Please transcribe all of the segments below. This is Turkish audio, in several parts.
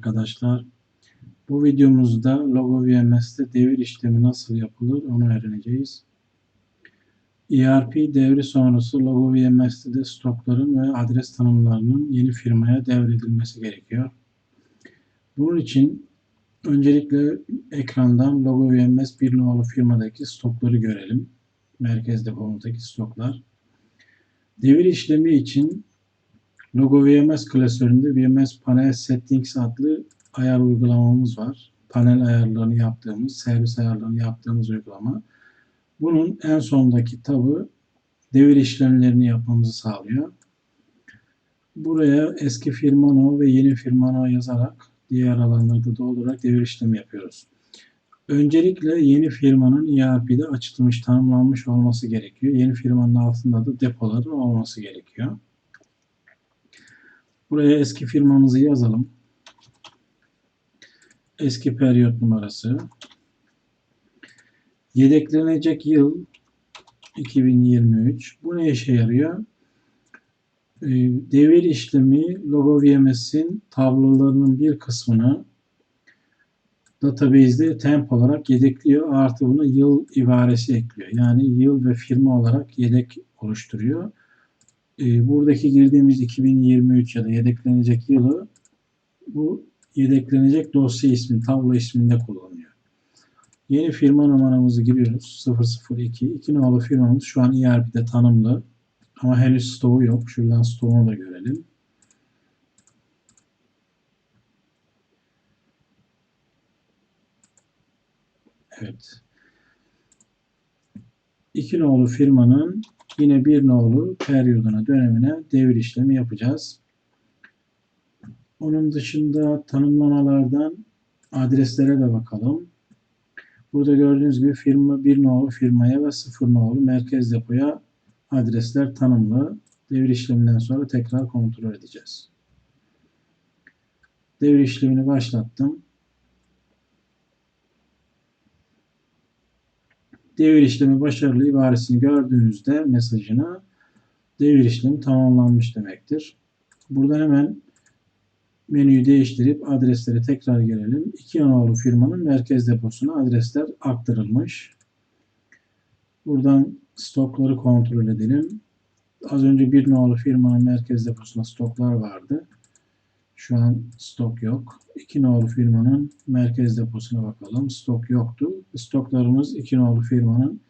arkadaşlar. Bu videomuzda Logo VMS'te devir işlemi nasıl yapılır onu öğreneceğiz. ERP devri sonrası Logo VMS'te de stokların ve adres tanımlarının yeni firmaya devredilmesi gerekiyor. Bunun için öncelikle ekrandan Logo VMS bir nolu firmadaki stokları görelim. Merkez depomuzdaki stoklar. Devir işlemi için Logo VMS klasöründe VMS Panel Settings adlı ayar uygulamamız var. Panel ayarlarını yaptığımız, servis ayarlarını yaptığımız uygulama. Bunun en sondaki tabı devir işlemlerini yapmamızı sağlıyor. Buraya eski firma no ve yeni firma no yazarak diğer alanları da doldurarak devir işlemi yapıyoruz. Öncelikle yeni firmanın ERP'de açılmış, tanımlanmış olması gerekiyor. Yeni firmanın altında da depoların olması gerekiyor. Buraya eski firmamızı yazalım. Eski periyot numarası. Yedeklenecek yıl 2023. Bu ne işe yarıyor? Ee, devir işlemi Logo VMS'in tablolarının bir kısmını database'de temp olarak yedekliyor. Artı buna yıl ibaresi ekliyor. Yani yıl ve firma olarak yedek oluşturuyor. Ee, buradaki girdiğimiz 2023 ya da yedeklenecek yılı bu yedeklenecek dosya ismi, tablo isminde kullanıyor. Yeni firma numaramızı giriyoruz. 002. 2 nolu firmamız şu an ERP'de tanımlı. Ama henüz stoğu yok. Şuradan stoğunu da görelim. Evet. 2 nolu firmanın yine bir nolu periyoduna dönemine devir işlemi yapacağız. Onun dışında tanımlamalardan adreslere de bakalım. Burada gördüğünüz gibi firma bir nolu firmaya ve sıfır nolu merkez depoya adresler tanımlı. Devir işleminden sonra tekrar kontrol edeceğiz. Devir işlemini başlattım. Devir işlemi başarılı ibaresini gördüğünüzde mesajına devir işlemi tamamlanmış demektir. Buradan hemen menüyü değiştirip adreslere tekrar gelelim. İki nolu firmanın merkez deposuna adresler aktarılmış. Buradan stokları kontrol edelim. Az önce bir nolu firmanın merkez deposunda stoklar vardı. Şu an stok yok. İki nolu firmanın merkez deposuna bakalım. Stok yoktu. Stoklarımız iki nolu firmanın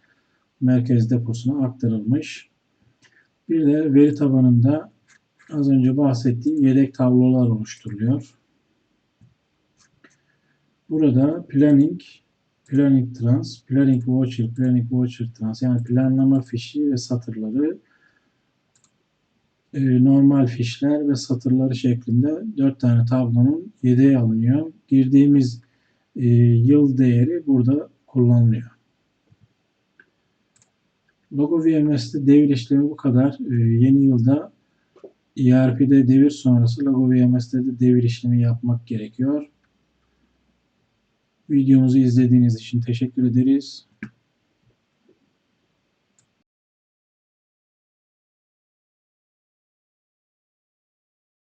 merkez deposuna aktarılmış. Bir de veri tabanında az önce bahsettiğim yedek tablolar oluşturuluyor. Burada planning, planning trans, planning voucher, planning voucher trans yani planlama fişi ve satırları normal fişler ve satırları şeklinde dört tane tablonun yedeği alınıyor. Girdiğimiz e, yıl değeri burada kullanılıyor. Logo VMS'de devir işlemi bu kadar. E, yeni yılda ERP'de devir sonrası Logo VMS'de de devir işlemi yapmak gerekiyor. Videomuzu izlediğiniz için teşekkür ederiz.